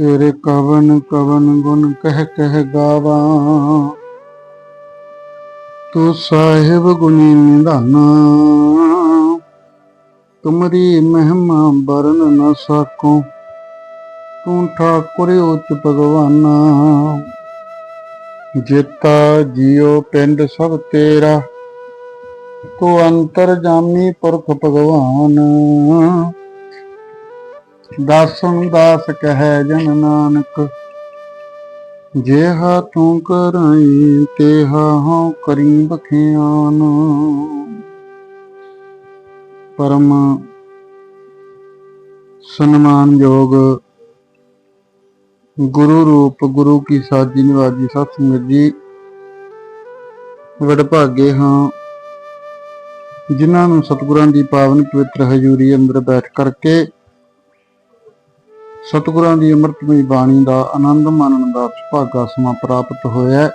ਤੇਰੇ ਕਵਨ ਕਵਨ ਗੁਣ ਕਹਿ ਕਹਿ ਗਾਵਾਂ। ਤੂੰ ਸਾਹਿਬ ਗੁਣੀ ਨਿਧਾਨਾ। ਤੁਮਰੀ ਮਹਿਮਾ ਬਰਨ ਨਾ ਸਕੋ। ਤੂੰ ਠਾਕੁਰ ਉਚ ਭਗਵਾਨਾ। ਜੇਤਾ ਜੀਉ ਪਿੰਡ ਸਭ ਤੇਰਾ। ਤੂੰ ਅੰਤਰ ਜਾਮੀ ਪੁਰਖ ਭਗਵਾਨ। ਦਾਸਨ ਦਾਸ ਕਹੈ ਜਨ ਨਾਨਕ, ਜੇਹਾ ਤੂੰ ਕਰਾਈ, ਤੇਹਾ ਹਉ ਕਰੀ ਬਖਿਆਨ। ਪਰਮ ਸਨਮਾਨਯੋਗ ਗੁਰੂ ਰੂਪ, ਗੁਰੂ ਕੀ ਸਾਜੀ ਨਿਵਾਜੀ ਸਤ ਸੰਗਤ ਜੀ, ਵਡਭਾਗੇ ਹਾਂ, ਜਿਨ੍ਹਾਂ ਨੂੰ ਸਤਿਗੁਰਾਂ ਦੀ ਪਾਵਨ ਪਵਿੱਤਰ ਹਜ਼ੂਰੀ ਅੰਦਰ ਬੈਠ ਕਰਕੇ ਸਤਿਗੁਰਾਂ ਦੀ ਅੰਮ੍ਰਿਤਮਈ ਬਾਣੀ ਦਾ ਆਨੰਦ ਮਾਣਨ ਦਾ ਸੁਭਾਗਾ ਸਮਾਂ ਪ੍ਰਾਪਤ ਹੋਇਆ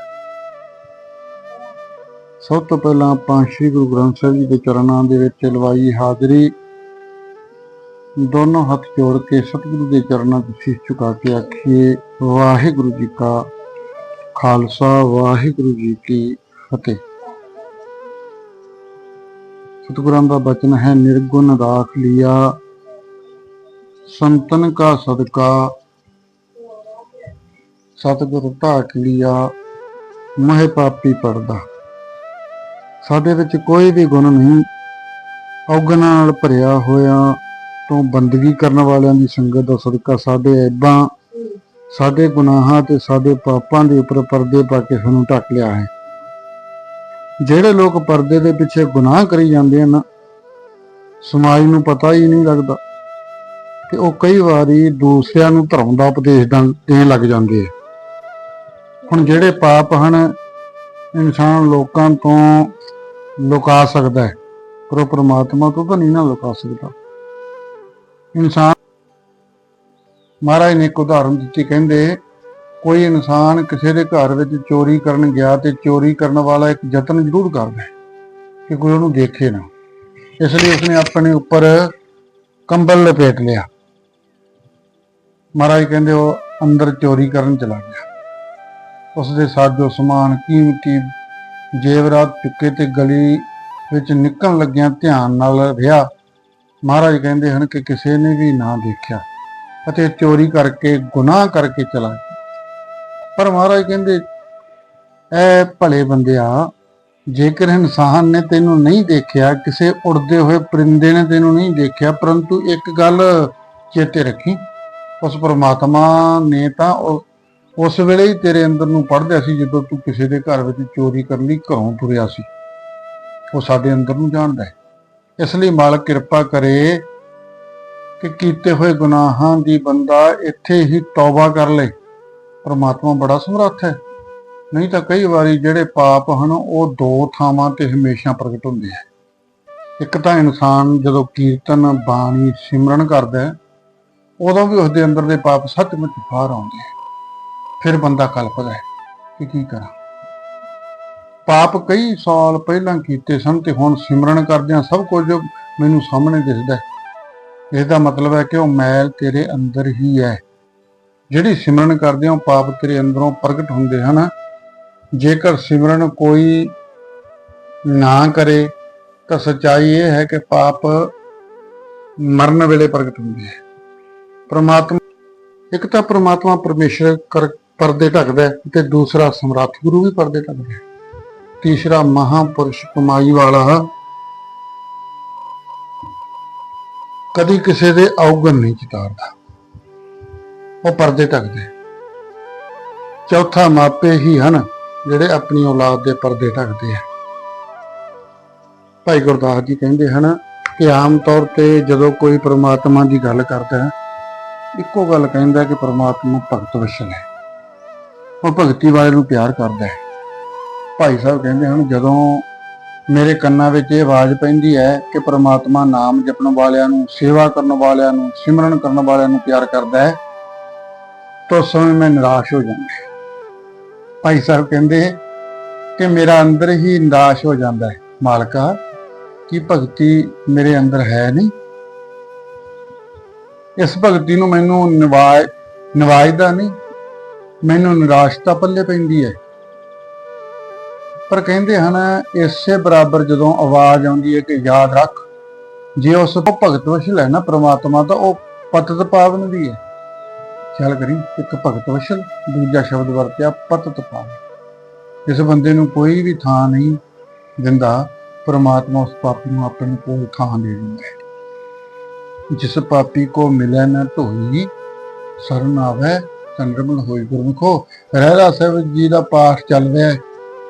ਸਭ ਤੋਂ ਪਹਿਲਾਂ ਆਪਾਂ ਸ੍ਰੀ ਗੁਰੂ ਗ੍ਰੰਥ ਸਾਹਿਬ ਜੀ ਦੇ ਚਰਨਾਂ ਦੇ ਵਿੱਚ ਲਵਾਈ ਹਾਜ਼ਰੀ। ਦੋਨੋਂ ਹੱਥ ਜੋੜ ਕੇ ਸਤਿਗੁਰੂ ਦੇ ਚਰਨਾਂ 'ਚ ਸੀਸ ਝੁਕਾ ਕੇ ਆਖੀਏ, ਵਾਹਿਗੁਰੂ ਜੀ ਕਾ ਖਾਲਸਾ, ਵਾਹਿਗੁਰੂ ਜੀ ਕੀ ਫਤਿਹ। ਸਤਿਗੁਰਾਂ ਦਾ ਬਚਨ ਹੈ, ਨਿਰਗੁਣ ਰਾਖ ਲਿਆ। ਸੰਤਨ ਕਾ ਸਦਕਾ, ਸਤਿਗੁਰ ਢਾਕ ਲਿਆ, ਮਹਿ ਪਾਪੀ ਪੜਦਾ ਸਾਡੇ ਵਿੱਚ ਕੋਈ ਵੀ ਗੁਣ ਨਹੀਂ ਔਗਣਾਂ ਨਾਲ ਭਰਿਆ ਹੋਇਆ ਤੋਂ ਬੰਦਗੀ ਕਰਨ ਵਾਲਿਆਂ ਦੀ ਸੰਗਤ ਦਾ ਸਦਕਾ ਸਾਡੇ ਐਬਾਂ, ਸਾਡੇ ਗੁਨਾਹਾਂ ਤੇ ਸਾਡੇ ਪਾਪਾਂ ਦੇ ਉੱਪਰ ਪਰਦੇ ਪਾ ਕੇ ਸਾਨੂੰ ਢੱਕ ਲਿਆ ਹੈ। ਜਿਹੜੇ ਲੋਕ ਪਰਦੇ ਦੇ ਪਿੱਛੇ ਗੁਨਾਹ ਕਰੀ ਜਾਂਦੇ ਹਨ, ਸਮਾਜ ਨੂੰ ਪਤਾ ਹੀ ਨਹੀਂ ਲੱਗਦਾ। ਤੇ ਉਹ ਕਈ ਵਾਰੀ ਦੂਸਰਿਆਂ ਨੂੰ ਧਰਮ ਦਾ ਉਪਦੇਸ਼ ਦੇਣ ਲੱਗ ਜਾਂਦੇ ਆ। ਹੁਣ ਜਿਹੜੇ ਪਾਪ ਹਨ, ਇਨਸਾਨ ਲੋਕਾਂ ਤੋਂ ਲੁਕਾ ਸਕਦਾ ਹੈ। ਪਰ ਉਹ ਪ੍ਰਮਾਤਮਾ ਤੋਂ ਤਾਂ ਨਹੀਂ ਨਾ ਲੁਕਾ ਸਕਦਾ। ਇਨਸਾਨ ਮਹਾਰਾਜ ਨੇ ਇੱਕ ਉਦਾਹਰਨ ਦਿੱਤੀ, ਕਹਿੰਦੇ, ਕੋਈ ਇਨਸਾਨ ਕਿਸੇ ਦੇ ਘਰ ਵਿੱਚ ਚੋਰੀ ਕਰਨ ਗਿਆ ਤੇ ਚੋਰੀ ਕਰਨ ਵਾਲਾ ਇੱਕ ਯਤਨ ਜ਼ਰੂਰ ਕਰਦਾ ਕਿ ਕੋਈ ਉਹਨੂੰ ਦੇਖੇ ਨਾ। ਇਸ ਲਈ ਉਸਨੇ ਆਪਣੇ ਉੱਪਰ ਕੰਬਲ ਲਪੇਟ ਲਿਆ। ਮਹਾਰਾਜ ਕਹਿੰਦੇ ਉਹ ਅੰਦਰ ਚੋਰੀ ਕਰਨ ਚਲਾ ਗਿਆ। ਉਸ ਦੇ ਸਾਜੋ ਸਮਾਨ ਕੀਮਤੀ ਜੇਵਰਾਤ ਚੁੱਕੇ ਤੇ ਗਲੀ ਵਿੱਚ ਨਿਕਲਣ ਲੱਗਿਆਂ ਧਿਆਨ ਨਾਲ ਰਿਹਾ। ਮਹਾਰਾਜ ਕਹਿੰਦੇ ਹਨ ਕਿ ਕਿਸੇ ਨੇ ਵੀ ਨਾ ਦੇਖਿਆ ਅਤੇ ਚੋਰੀ ਕਰਕੇ, ਗੁਨਾਹ ਕਰਕੇ ਚਲਾ ਗਿਆ। ਪਰ ਮਹਾਰਾਜ ਕਹਿੰਦੇ, ਐ ਭਲੇ ਬੰਦਿਆ, ਜੇਕਰ ਇਨਸਾਨ ਨੇ ਤੈਨੂੰ ਨਹੀਂ ਦੇਖਿਆ, ਕਿਸੇ ਉੜਦੇ ਹੋਏ ਪਰਿੰਦੇ ਨੇ ਤੈਨੂੰ ਨਹੀਂ ਦੇਖਿਆ, ਪਰੰਤੂ ਇੱਕ ਗੱਲ ਚੇਤੇ ਰੱਖੀ। ਉਸ ਪਰਮਾਤਮਾ ਨੇ ਤਾਂ ਉਹ- ਉਸ ਵੇਲੇ ਹੀ ਤੇਰੇ ਅੰਦਰ ਨੂੰ ਪੜ੍ਹਦਿਆ ਸੀ ਜਦੋਂ ਤੂੰ ਕਿਸੇ ਦੇ ਘਰ ਵਿੱਚ ਚੋਰੀ ਕਰਨ ਲਈ ਘਰੋਂ ਤੁਰਿਆ ਸੀ। ਉਹ ਸਾਡੇ ਅੰਦਰ ਨੂੰ ਜਾਣਦਾ ਹੈ। ਇਸ ਲਈ ਮਾਲਕ ਕਿਰਪਾ ਕਰੇ ਕਿ ਕੀਤੇ ਹੋਏ ਗੁਨਾਹਾਂ ਦੀ ਬੰਦਾ ਇੱਥੇ ਹੀ ਤੌਬਾ ਕਰ ਲੇ। ਪਰਮਾਤਮਾ ਬੜਾ ਸਮਰੱਥ ਹੈ। ਨਹੀਂ ਤਾਂ ਕਈ ਵਾਰੀ ਜਿਹੜੇ ਪਾਪ ਹਨ, ਉਹ ਦੋ ਥਾਵਾਂ ਤੇ ਹਮੇਸ਼ਾ ਪ੍ਰਗਟ ਹੁੰਦੇ ਆ ਇੱਕ ਤਾਂ ਇਨਸਾਨ ਜਦੋਂ ਕੀਰਤਨ ਬਾਣੀ ਸਿਮਰਨ ਕਰਦਾ ਹੈ ਉਦੋਂ ਵੀ ਉਸਦੇ ਅੰਦਰ ਦੇ ਪਾਪ ਸੱਚਮੁੱਚ ਬਾਹਰ ਆਉਂਦੇ ਹੈ ਫਿਰ ਬੰਦਾ ਕਲਪਦਾ ਹੈ ਕਿ ਕੀ ਕਰਾਂ। ਪਾਪ ਕਈ ਸਾਲ ਪਹਿਲਾਂ ਕੀਤੇ ਸਨ ਤੇ ਹੁਣ ਸਿਮਰਨ ਕਰਦਿਆਂ ਸਭ ਕੁਝ ਮੈਨੂੰ ਸਾਹਮਣੇ ਦਿਸਦਾ ਹੈ। ਇਸ ਦਾ ਮਤਲਬ ਹੈ ਕਿ ਉਹ ਮੈਲ ਤੇਰੇ ਅੰਦਰ ਹੀ ਹੈ। ਜਿਹੜੀ ਸਿਮਰਨ ਕਰਦੇ ਹੋ ਪਾਪ ਤੇਰੇ ਅੰਦਰੋਂ ਪ੍ਰਗਟ ਹੁੰਦੇ ਹਨ। ਜੇਕਰ ਸਿਮਰਨ ਕੋਈ ਨਾ ਕਰੇ, ਤਾਂ ਸਚਾਈ ਇਹ ਹੈ ਕਿ ਪਾਪ ਮਰਨ ਵੇਲੇ ਪ੍ਰਗਟ ਹੁੰਦੇ ਹੈ ਪ੍ਰਮਾਤਮਾ ਇੱਕ ਤਾਂ ਪ੍ਰਮਾਤਮਾ ਪਰਮੇਸ਼ਰ ਕਰ ਪਰਦੇ ਢੱਕਦਾ ਤੇ ਦੂਸਰਾ ਸਮਰੱਥ ਗੁਰੂ ਵੀ ਪਰਦੇ ਢੱਕਦਾ ਤੀਸਰਾ ਮਹਾਪੁਰਸ਼ ਕਮਾਈ ਵਾਲਾ ਕਦੀ ਕਿਸੇ ਦੇ ਔਗਣ ਨਹੀਂ ਚਿਤਾਰਦਾ। ਉਹ ਪਰਦੇ ਢੱਕਦੇ ਚੌਥਾ ਮਾਪੇ ਹੀ ਹਨ ਜਿਹੜੇ ਆਪਣੀ ਔਲਾਦ ਦੇ ਪਰਦੇ ਢੱਕਦੇ ਆ ਭਾਈ ਗੁਰਦਾਸ ਜੀ ਕਹਿੰਦੇ ਹਨ ਕਿ ਆਮ ਤੌਰ ਤੇ ਜਦੋਂ ਕੋਈ ਪ੍ਰਮਾਤਮਾ ਦੀ ਗੱਲ ਕਰਦਾ ਹੈ ਇੱਕੋ ਗੱਲ ਕਹਿੰਦਾ ਕਿ ਪਰਮਾਤਮਾ ਭਗਤ ਵਸ਼ਲ ਹੈ। ਉਹ ਭਗਤੀ ਵਾਲੇ ਨੂੰ ਪਿਆਰ ਕਰਦਾ ਹੈ। ਭਾਈ ਸਾਹਿਬ ਕਹਿੰਦੇ ਹਨ, ਜਦੋਂ ਮੇਰੇ ਕੰਨਾਂ ਵਿੱਚ ਇਹ ਆਵਾਜ਼ ਪੈਂਦੀ ਹੈ ਕਿ ਪ੍ਰਮਾਤਮਾ ਨਾਮ ਜਪਣ ਵਾਲਿਆਂ ਨੂੰ, ਸੇਵਾ ਕਰਨ ਵਾਲਿਆਂ ਨੂੰ, ਸਿਮਰਨ ਕਰਨ ਵਾਲਿਆਂ ਨੂੰ ਪਿਆਰ ਕਰਦਾ ਹੈ, ਤਾਂ ਉਸ ਸਮੇਂ ਮੈਂ ਨਿਰਾਸ਼ ਹੋ ਜਾਂਦਾ ਭਾਈ ਸਾਹਿਬ ਕਹਿੰਦੇ ਕਿ ਮੇਰਾ ਅੰਦਰ ਹੀ ਨਿਰਾਸ਼ ਹੋ ਜਾਂਦਾ ਹੈ। ਮਾਲਕਾ, ਕੀ ਭਗਤੀ ਮੇਰੇ ਅੰਦਰ ਹੈ ਨਹੀਂ? ਇਸ ਭਗਤੀ ਨੂੰ ਮੈਨੂੰ ਨਿਵਾਜ ਨਿਵਾਜਦਾ ਨਹੀਂ, ਮੈਨੂੰ ਨਿਰਾਸ਼ਤਾ ਪੱਲੇ ਪੈਂਦੀ ਹੈ। ਪਰ ਕਹਿੰਦੇ ਹਨ, ਇਸੇ ਬਰਾਬਰ ਜਦੋਂ ਆਵਾਜ਼ ਆਉਂਦੀ ਹੈ ਕਿ ਯਾਦ ਰੱਖ, ਜੇ ਉਸ ਤੋਂ ਭਗਤ ਵਸ਼ਲ ਹੈ ਨਾ ਪ੍ਰਮਾਤਮਾ, ਤਾਂ ਉਹ ਪਤਤ ਪਾਵਨ ਦੀ ਹੈ। ਚੱਲ ਕਰੀ, ਇੱਕ ਭਗਤ ਵਸ਼ਲ ਦੂਜਾ ਸ਼ਬਦ ਵਰਤਿਆ ਪਤਤ ਪਾਵਨ। ਇਸ ਬੰਦੇ ਨੂੰ ਕੋਈ ਵੀ ਥਾਂ ਨਹੀਂ ਦਿੰਦਾ, ਪ੍ਰਮਾਤਮਾ ਉਸ ਪਾਪੀ ਨੂੰ ਆਪਣੇ ਕੋਲ ਥਾਂ ਦੇ ਦਿੰਦਾ ਹੈ। ਜਿਸ ਪਾਪੀ ਕੋ ਮਿਲੈ ਨਾ ਢੋਈ ਸਰਨ ਆਵੈ ਚੰਦਰਮਨ ਹੋਈ ਗੁਰਮੁਖੋ। ਰਹਿਰਾ ਸਾਹਿਬ ਜੀ ਦਾ ਪਾਠ ਚੱਲ ਰਿਹਾ ਹੈ।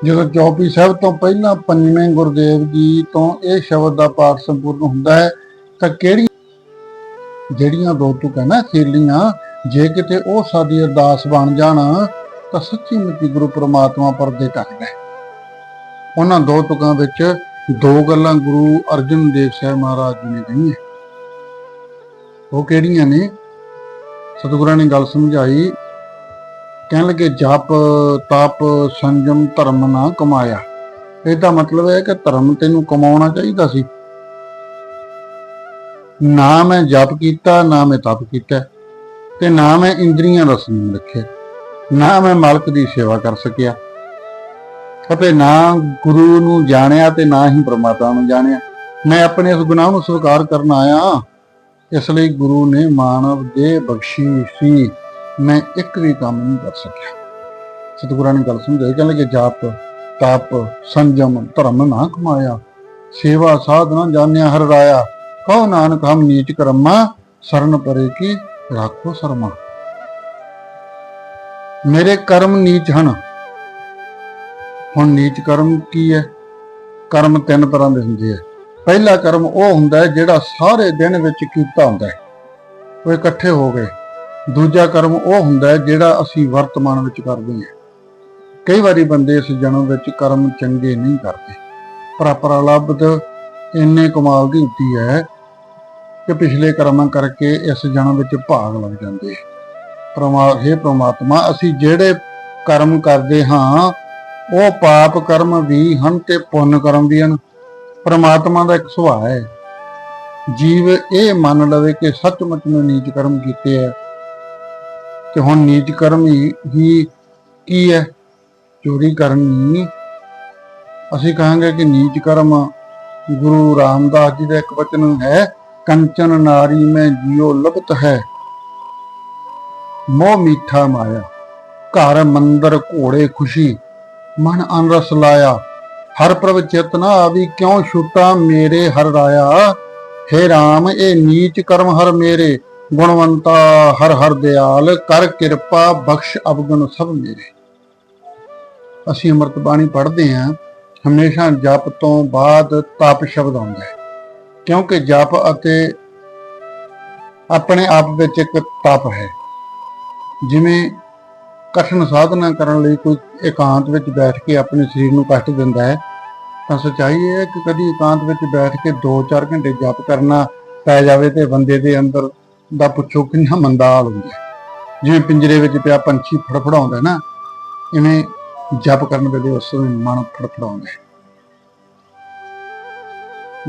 ਜਦੋਂ ਚੌਪੀ ਸਾਹਿਬ ਤੋਂ ਪਹਿਲਾਂ ਪੰਜਵੇਂ ਗੁਰਦੇਵ ਜੀ ਤੋਂ ਇਹ ਸ਼ਬਦ ਦਾ ਪਾਠ ਸੰਪੂਰਨ ਹੁੰਦਾ ਹੈ, ਤਾਂ ਕਿਹੜੀ ਜਿਹੜੀਆਂ ਦੋ ਤੁਕਾਂ ਨਾ ਖੇਲੀਆਂ ਜੇ ਕਿਤੇ ਉਹ ਸਾਡੀ ਅਰਦਾਸ ਬਣ ਜਾਣ, ਤਾਂ ਸੱਚੀ ਮੁੱਚੀ ਗੁਰੂ ਪ੍ਰਮਾਤਮਾ ਪਰਦੇ ਟੱਕਦਾ ਉਹਨਾਂ ਦੋ ਤੁਕਾਂ ਵਿੱਚ ਦੋ ਗੱਲਾਂ ਗੁਰੂ ਅਰਜਨ ਦੇਵ ਸਾਹਿਬ ਮਹਾਰਾਜ ਜੀ ਨੇ ਕਹੀਆਂ। ਉਹ ਕਿਹੜੀਆਂ ਨੇ? ਸਤਿਗੁਰਾਂ ਨੇ ਗੱਲ ਸਮਝਾਈ। ਕਹਿਣ ਲੱਗੇ, ਜਪ, ਤਪ, ਸੰਜਮ, ਧਰਮ ਨਾ ਕਮਾਇਆ। ਇਹਦਾ ਮਤਲਬ ਹੈ ਕਿ ਧਰਮ ਤੈਨੂੰ ਕਮਾਉਣਾ ਚਾਹੀਦਾ ਸੀ। ਨਾ ਮੈਂ ਜਪ ਕੀਤਾ, ਨਾ ਮੈਂ ਤਪ ਕੀਤਾ ਤੇ ਨਾ ਮੈਂ ਇੰਦਰੀਆਂ ਦਾ ਸੰਯਮ ਰੱਖਿਆ, ਨਾ ਮੈਂ ਮਾਲਕ ਦੀ ਸੇਵਾ ਕਰ ਸਕਿਆ ਅਤੇ ਨਾ ਗੁਰੂ ਨੂੰ ਜਾਣਿਆ ਤੇ ਨਾ ਹੀ ਪ੍ਰਮਾਤਮਾ ਨੂੰ ਜਾਣਿਆ। ਮੈਂ ਆਪਣੇ ਇਸ ਗੁਨਾਹ ਨੂੰ ਸਵੀਕਾਰ ਕਰਨ ਆਇਆ ਇਸ ਲਈ ਗੁਰੂ ਨੇ ਮਾਨਵ ਦੇ ਬਖਸ਼ੀ ਸੀ। ਮੈਂ ਇੱਕ ਵੀ ਕੰਮ ਨਹੀਂ ਕਰ ਸਕਿਆ। ਸਤਿਗੁਰਾਂ ਨੇ ਗੱਲ ਸਮਝਾਈ, ਕਹਿੰਦੇ ਕਿ ਜਾਪ, ਤਪ, ਸੰਜਮ, ਧਰਮ ਨਾ ਕਮਾਇਆ। ਸੇਵਾ ਸਾਧਨਾ ਜਾਣਿਆ ਹਰ ਰਾਇਆ। ਕਹੋ ਨਾਨਕ, ਹਮ ਨੀਚ ਕਰਮਾ, ਸਰਨ ਪਰੇ ਕੀ ਰਾਖੋ ਸਰਮਾ। ਮੇਰੇ ਕਰਮ ਨੀਚ ਹਨ। ਹੁਣ ਨੀਚ ਕਰਮ ਕੀ ਹੈ? ਕਰਮ ਤਿੰਨ ਤਰ੍ਹਾਂ ਦੇ ਹੁੰਦੇ ਆ। ਪਹਿਲਾ ਕਰਮ ਉਹ ਹੁੰਦਾ ਹੈ ਜਿਹੜਾ ਸਾਰੇ ਦਿਨ ਵਿੱਚ ਕੀਤਾ ਹੁੰਦਾ ਹੈ। ਉਹ ਇਕੱਠੇ ਹੋ ਗਏ। ਦੂਜਾ ਕਰਮ ਉਹ ਹੁੰਦਾ ਹੈ ਜਿਹੜਾ ਅਸੀਂ ਵਰਤਮਾਨ ਵਿੱਚ ਕਰਦੇ ਹਾਂ। ਕਈ ਵਾਰੀ ਬੰਦੇ ਇਸ ਜਨਮ ਵਿੱਚ ਕਰਮ ਚੰਗੇ ਨਹੀਂ ਕਰਦੇ। ਪਰ ਅਪਰਾਲਬਧ ਇੰਨੇ ਕਮਾਲ ਦੀ ਹੁੰਦੀ ਹੈ ਕਿ ਪਿਛਲੇ ਕਰਮਾਂ ਕਰਕੇ ਇਸ ਜਨਮ ਵਿੱਚ ਭਾਗ ਲੱਗ ਜਾਂਦੇ ਹੈ। ਪਰਮਾ, ਹੈ ਪਰਮਾਤਮਾ, ਅਸੀਂ ਜਿਹੜੇ ਕਰਮ ਕਰਦੇ ਹਾਂ, ਉਹ ਪਾਪ ਕਰਮ ਵੀ ਹਨ ਤੇ ਪੁੰਨ ਕਰਮ ਵੀ ਹਨ। ਪਰਮਾਤਮਾ ਦਾ ਇੱਕ ਸੁਭਾਅ ਹੈ। ਜੀਵ ਇਹ ਮੰਨ ਲਵੇ ਕਿ ਸੱਚਮੁੱਚ ਨੂੰ ਨੀਚ ਕਰਮ ਕੀਤੇ ਹੈ ਤੇ ਹੁਣ ਨੀਚ ਕਰਮ ਹੀ ਕੀ ਹੈ? ਚੋਰੀ ਕਰਨੀ ਅਸੀਂ ਕਹਾਂਗੇ ਕਿ ਨੀਚ ਕਰਮ ਗੁਰੂ ਰਾਮਦਾਸ ਜੀ ਦਾ ਇੱਕ ਵਚਨ ਹੈ, ਕੰਚਨ ਨਾਰੀ ਮੈਂ ਜਿਉ ਲਬਤ ਹੈ, ਮੋਹ ਮੀਠਾ ਮਾਇਆ, ਘਰ ਮੰਦਰ ਘੋੜੇ ਖੁਸ਼ੀ, ਮਨ ਅਨਰਸ ਲਾਇਆ ਹਰ ਪ੍ਰਭ ਚੇਤਨਾ ਆਵੀ, ਕਿਉਂ ਛੁਟਾ ਮੇਰੇ ਹਰ ਰਾਇਆ? हे RAM ਇਹ ਨੀਚ ਕਰਮ ਹਰ ਮੇਰੇ, ਗੁਣਵੰਤਾ ਹਰ ਹਰ ਦਿਆਲ, ਕਰ ਕਿਰਪਾ ਬਖਸ਼ ਅਵਗੁਣ ਸਭ ਮੇਰੇ। ਅਸੀਂ ਅੰਮ੍ਰਿਤ ਬਾਣੀ ਪੜ੍ਹਦੇ ਹਾਂ, ਹਮੇਸ਼ਾ ਜਪ ਤੋਂ ਬਾਅਦ ਤਪ ਸ਼ਬਦ ਆਉਂਦਾ ਹੈ। ਕਿਉਂਕਿ ਜਪ ਅਤੇ ਆਪਣੇ ਆਪ ਵਿੱਚ ਇੱਕ ਤਪ ਹੈ। ਜਿਵੇਂ ਕਠਨ ਸਾਧਨਾ ਕਰਨ ਲਈ ਕੋਈ ਇਕਾਂਤ ਵਿੱਚ ਬੈਠ ਕੇ ਆਪਣੇ ਸਰੀਰ ਨੂੰ ਕਸ਼ਟ ਦਿੰਦਾ ਹੈ, ਤਾਂ ਸੱਚਾਈ ਇਹ ਹੈ ਕਿ ਕਦੀ ਇਕਾਂਤ ਵਿੱਚ ਬੈਠ ਕੇ 2-4 ਘੰਟੇ ਜਪ ਕਰਨਾ ਪੈ ਜਾਵੇ ਤੇ ਬੰਦੇ ਦੇ ਅੰਦਰ ਦਾ ਪੁੱਛੋ ਕਿੰਨਾ ਮੰਦਾ ਹਾਲ ਹੁੰਦਾ ਜਿਵੇਂ ਪਿੰਜਰੇ ਵਿੱਚ ਪਿਆ ਪੰਛੀ ਫੜਫੜਾਉਂਦਾ ਨਾ, ਇਵੇਂ ਜਪ ਕਰਨ ਵੇਲੇ ਉਸ ਨੂੰ ਮਨ ਫੜਫੜਾਉਂਦਾ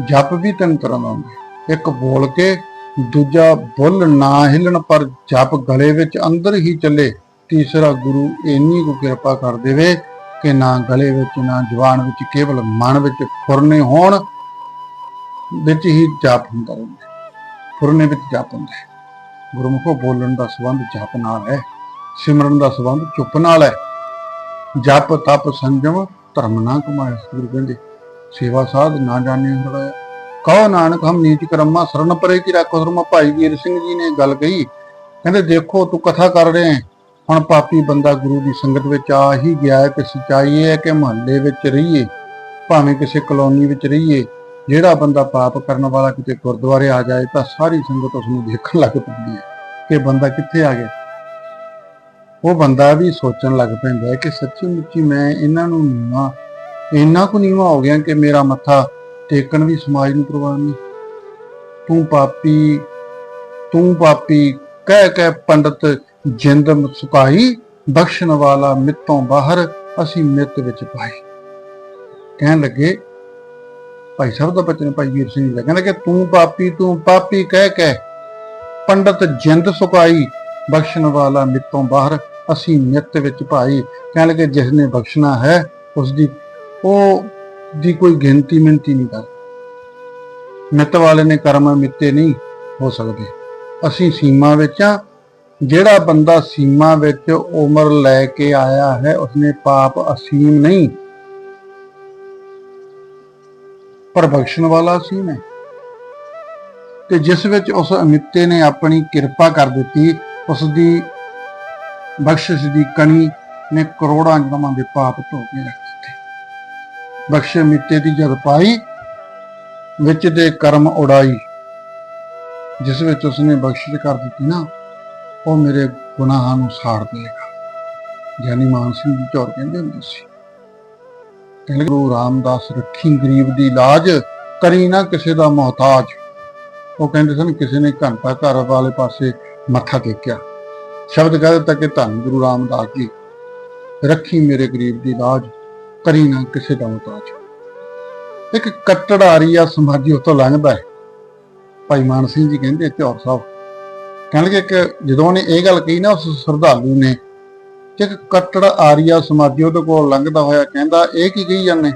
ਜਪ ਵੀ ਤਿੰਨ ਤਰ੍ਹਾਂ ਦਾ ਹੁੰਦਾ ਇੱਕ ਬੋਲ ਕੇ, ਦੂਜਾ ਬੁੱਲ ਨਾ ਹਿੱਲਣ ਪਰ ਜਪ ਗਲੇ ਵਿੱਚ ਅੰਦਰ ਹੀ ਚੱਲੇ ਤੀਸਰਾ ਗੁਰੂ ਇੰਨੀ ਕੁ ਕਿਰਪਾ ਕਰ ਦੇਵੇ ਕਿ ਨਾ ਗਲੇ ਵਿੱਚ, ਨਾ ਜਵਾਨ ਵਿੱਚ, ਕੇਵਲ ਮਨ ਵਿੱਚ ਫੁਰਨੇ ਹੋਣ, ਵਿੱਚ ਹੀ ਜਾਪ ਹੁੰਦਾ ਰਹਿੰਦਾ ਹੈ। ਫੁਰਨੇ ਵਿੱਚ ਜਾਪ ਹੁੰਦਾ ਹੈ। ਗੁਰਮੁਖੋ ਬੋਲਣ ਦਾ ਸੰਬੰਧ ਜਾਪ ਨਾਲ ਹੈ, ਸਿਮਰਨ ਦਾ ਸੰਬੰਧ ਚੁੱਪ ਨਾਲ ਹੈ। ਜਪ, ਤਪ, ਸੰਜਮ, ਧਰਮ ਨਾ ਕਮਾਇਆ ਗੁਰੂ ਕਹਿੰਦੇ, ਸੇਵਾ ਸਾਧ ਨਾ ਜਾਣੇ ਹੁੰਦਾ। ਕਹੋ ਨਾਨਕ, ਹਮ ਨੀਚ ਕਰਮਾ, ਸਰਨ ਪਰੇ ਕੀ ਰੱਖੋ? ਧਰਮਾ ਭਾਈ ਵੀਰ ਸਿੰਘ ਜੀ ਨੇ ਗੱਲ ਕਹੀ। ਕਹਿੰਦੇ, ਦੇਖੋ ਤੂੰ ਕਥਾ ਕਰ ਰਹੇ ਹੈ। ਹੁਣ ਪਾਪੀ ਬੰਦਾ ਗੁਰੂ ਦੀ ਸੰਗਤ ਵਿੱਚ ਆ ਹੀ ਗਿਆ ਹੈ ਕਿ ਸਚਾਈ ਇਹ ਹੈ ਕਿ ਮਹੱਲੇ ਵਿੱਚ ਰਹੀਏ, ਭਾਵੇਂ ਕਿਸੇ ਕਲੋਨੀ ਵਿੱਚ ਰਹੀਏ, ਜਿਹੜਾ ਬੰਦਾ ਪਾਪ ਕਰਨ ਵਾਲਾ ਕਿਤੇ ਗੁਰਦੁਆਰੇ ਆ ਜਾਏ ਤਾਂ ਸਾਰੀ ਸੰਗਤ ਉਸ ਨੂੰ ਦੇਖਣ ਲੱਗ ਪੈਂਦੀ ਹੈ ਕਿ ਬੰਦਾ ਕਿੱਥੇ ਆ ਗਿਆ। ਉਹ ਬੰਦਾ ਵੀ ਸੋਚਣ ਲੱਗ ਪੈਂਦਾ ਹੈ ਕਿ ਸੱਚੀ ਮੁੱਚੀ ਮੈਂ ਇਹਨਾਂ ਨੂੰ ਨੀਵਾਂ, ਇੰਨਾ ਕੁ ਨੀਵਾਂ ਹੋ ਗਿਆ ਕਿ ਮੇਰਾ ਮੱਥਾ ਟੇਕਣ ਵੀ ਸਮਾਜ ਨੂੰ ਪ੍ਰਵਾਨ ਨਹੀਂ। ਤੂੰ ਪਾਪੀ ਤੂੰ ਪਾਪੀ ਕਹਿ ਕਹਿ ਪੰਡਤ ਜਿੰਦ ਸੁਕਾਈ, ਬਖਸ਼ਣ ਵਾਲਾ ਮਿੱਤੋਂ ਬਾਹਰ ਅਸੀਂ ਮਿੱਤ ਵਿੱਚ ਪਾਏ। ਕਹਿਣ ਲੱਗੇ, ਭਾਈ ਸਾਹਿਬ ਦਾ ਬਚਨ ਭਾਈ ਵੀਰ ਸਿੰਘ ਦਾ। ਕਹਿੰਦਾ ਕਿ ਤੂੰ ਪਾਪੀ ਤੂੰ ਪਾਪੀ ਕਹਿ ਕਹਿ। ਪੰਡਤ ਜਿੰਦ ਸੁਕਾਈ, ਬਖਸ਼ਣ ਵਾਲਾ ਮਿੱਤੋਂ ਬਾਹਰ ਅਸੀਂ ਨਿੱਤ ਵਿੱਚ ਭਾਈ ਕਹਿਣ ਲੱਗੇ, ਜਿਸ ਨੇ ਬਖਸ਼ਣਾ ਹੈ, ਉਸ ਦੀ, ਉਹ ਦੀ ਕੋਈ ਗਿਣਤੀ ਮਿੰਤੀ ਨਹੀਂ ਕਰ। ਮਿੱਤ ਵਾਲੇ ਨੇ ਕਰਮ ਮਿੱਤੇ ਨਹੀਂ ਹੋ ਸਕਦੇ। ਅਸੀਂ ਸੀਮਾ ਵਿੱਚ ਆ ਜਿਹੜਾ ਬੰਦਾ ਸੀਮਾ ਵਿੱਚ ਉਮਰ ਲੈ ਕੇ ਆਇਆ ਹੈ, ਉਸਨੇ ਪਾਪ ਅਸੀਮ ਨਹੀਂ। ਪਰ ਬਖਸ਼ਣ ਵਾਲਾ ਅਸੀਮ ਹੈ। ਤੇ ਜਿਸ ਵਿੱਚ ਉਸ ਅਮਿੱਤੇ ਨੇ ਆਪਣੀ ਕਿਰਪਾ ਕਰ ਦਿੱਤੀ ਉਸ ਦੀ ਬਖਸ਼ਿਸ਼ ਦੀ ਕਣੀ ਨੇ ਕਰੋੜਾਂ ਜਨਮਾਂ ਦੇ ਪਾਪ ਧੋ ਕੇ ਰੱਖ ਦਿੱਤੇ। ਬਖਸ਼ੇ ਮਿੱਤੇ ਦੀ ਜਦ ਪਾਈ, ਵਿੱਚ ਦੇ ਕਰਮ ਉਡਾਈ, ਜਿਸ ਵਿੱਚ ਉਸਨੇ ਬਖਸ਼ਿਸ਼ ਕਰ ਦਿੱਤੀ ਨਾ ਉਹ ਮੇਰੇ ਗੁਨਾਹਾਂ ਨੂੰ ਸਾੜ ਦੇਗਾ ਗਿਆਨੀ ਮਾਨ ਸਿੰਘ ਜੀ ਚੌਰ ਕਹਿੰਦੇ ਹੁੰਦੇ ਸੀ। ਕਹਿੰਦੇ ਗੁਰੂ ਰਾਮਦਾਸ ਰੱਖੀ ਗਰੀਬ ਦੀ ਲਾਜ, ਕਰੀ ਨਾ ਕਿਸੇ ਦਾ ਮੁਹਤਾਜ। ਉਹ ਕਹਿੰਦੇ ਸਨ, ਕਿਸੇ ਨੇ ਘੰਟਾ ਘਰ ਵਾਲੇ ਪਾਸੇ ਮੱਥਾ ਟੇਕਿਆ। ਸ਼ਬਦ ਕਹਿ ਦਿੱਤਾ ਕਿ ਧੰਨ ਗੁਰੂ ਰਾਮਦਾਸ ਜੀ, ਰੱਖੀ ਮੇਰੇ ਗਰੀਬ ਦੀ ਲਾਜ, ਕਰੀ ਨਾ ਕਿਸੇ ਦਾ ਮੁਹਤਾਜ। ਇੱਕ ਕੱਟੜ ਆਰੀਆ ਸਮਾਜੀ ਉਤੋਂ ਲੰਘਦਾ ਹੈ। ਭਾਈ ਮਾਨ ਸਿੰਘ ਜੀ ਕਹਿੰਦੇ ਧੌਰ ਸਾਹਿਬ ਕਹਿਣ ਇੱਕ ਜਦੋਂ ਉਹਨੇ ਇਹ ਗੱਲ ਕਹੀ ਨਾ, ਉਸ ਸ਼ਰਧਾਲੂ ਨੇ, ਕਿ ਇੱਕ ਕੱਟੜ ਆਰੀਆ ਸਮਾਜੀ ਉਹਦੇ ਕੋਲ ਲੰਘਦਾ ਹੋਇਆ ਕਹਿੰਦਾ, ਇਹ ਕੀ ਕਹੀ ਜਾਂਦੇ?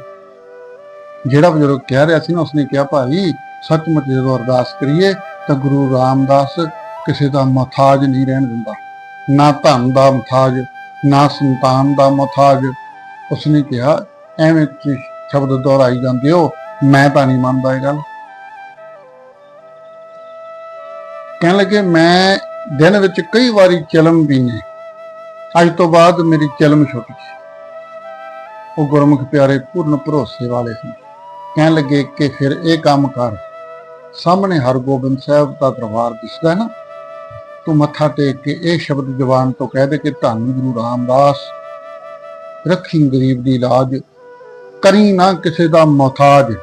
ਜਿਹੜਾ ਬਜ਼ੁਰਗ ਕਹਿ ਰਿਹਾ ਸੀ ਨਾ, ਉਸਨੇ ਕਿਹਾ, ਭਾਈ, ਸੱਚਮੁੱਚ ਜਦੋਂ ਅਰਦਾਸ ਕਰੀਏ, ਤਾਂ ਗੁਰੂ ਰਾਮਦਾਸ ਕਿਸੇ ਦਾ ਮਥਾਜ ਨਹੀਂ ਰਹਿਣ ਦਿੰਦਾ। ਨਾ ਧਨ ਦਾ ਮਥਾਜ, ਨਾ ਸੰਤਾਨ ਦਾ ਮਥਾਜ। ਉਸਨੇ ਕਿਹਾ, ਐਵੇਂ ਤੁਸੀਂ ਸ਼ਬਦ ਦੁਹਰਾਈ ਜਾਂਦੇ ਹੋ, ਮੈਂ ਤਾਂ ਨਹੀਂ ਮੰਨਦਾ ਇਹ ਗੱਲ। ਕਹਿਣ ਲੱਗੇ, ਮੈਂ ਦਿਨ ਵਿੱਚ ਕਈ ਵਾਰੀ ਚਲਮ ਪੀਨੇ ਅੱਜ ਤੋਂ ਬਾਅਦ ਮੇਰੀ ਚਲਮ ਛੁੱਟ ਗਈ। ਉਹ ਗੁਰਮੁਖ ਪਿਆਰੇ ਪੂਰਨ ਭਰੋਸੇ ਵਾਲੇ ਸੀ ਕਹਿਣ ਲੱਗੇ ਕਿ ਫਿਰ ਇਹ ਕੰਮ ਕਰ। ਸਾਹਮਣੇ ਹਰਗੋਬਿੰਦ ਸਾਹਿਬ ਦਾ ਦਰਬਾਰ ਦਿਸਦਾ ਨਾ। ਤੂੰ ਮੱਥਾ ਟੇਕ ਕੇ ਇਹ ਸ਼ਬਦ ਜ਼ੁਬਾਨ ਤੋਂ ਕਹਿ ਦੇ ਕਿ ਧੰਨ ਗੁਰੂ ਰਾਮਦਾਸ। ਰੱਖੀ ਗਰੀਬ ਦੀ ਲਾਜ, ਕਰੀ ਨਾ ਕਿਸੇ ਦਾ ਮੁਹਤਾਜ।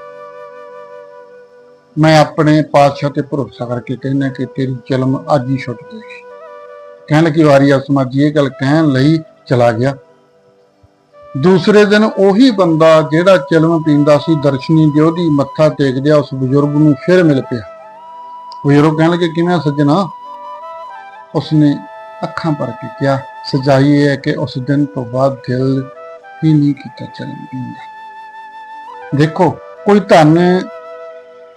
ਮੈਂ ਆਪਣੇ ਪਾਤਸ਼ਾਹ ਤੇ ਭਰੋਸਾ ਕਰਕੇ ਕਹਿੰਦਾ ਕਿ ਤੇਰੀ ਜਲਮ ਅੱਜ ਹੀ ਛੁੱਟ ਜਾਏਗੀ ਕਹਿਣ ਲੱਗੀ, ਵਾਰੀ ਸਮਾਜੀ, ਇਹ ਗੱਲ ਕਹਿਣ ਲਈ ਚਲਾ ਗਿਆ। ਦੂਸਰੇ ਦਿਨ ਉਹੀ ਬੰਦਾ ਜਿਹੜਾ ਚਲਮ ਪੀਂਦਾ ਸੀ, ਦਰਸ਼ਨੀ ਜੋਧੀ ਮੱਥਾ ਟੇਕਦਿਆ ਉਸ ਬਜ਼ੁਰਗ ਨੂੰ ਫਿਰ ਮਿਲ ਪਿਆ। ਬਜ਼ੁਰਗ ਕਹਿਣ ਲੱਗੇ, ਕਿਵੇਂ ਸੱਜਣਾ? ਉਸਨੇ ਅੱਖਾਂ ਭਰ ਕੇ ਕਿਹਾ ਸਜਾਈ ਇਹ ਹੈ ਕਿ ਉਸ ਦਿਨ ਤੋਂ ਬਾਅਦ ਦਿਲ ਹੀ ਨਹੀਂ ਕੀਤਾ ਚਲਮ ਪੀਣ ਦਾ। ਦੇਖੋ, ਕੋਈ ਧਨ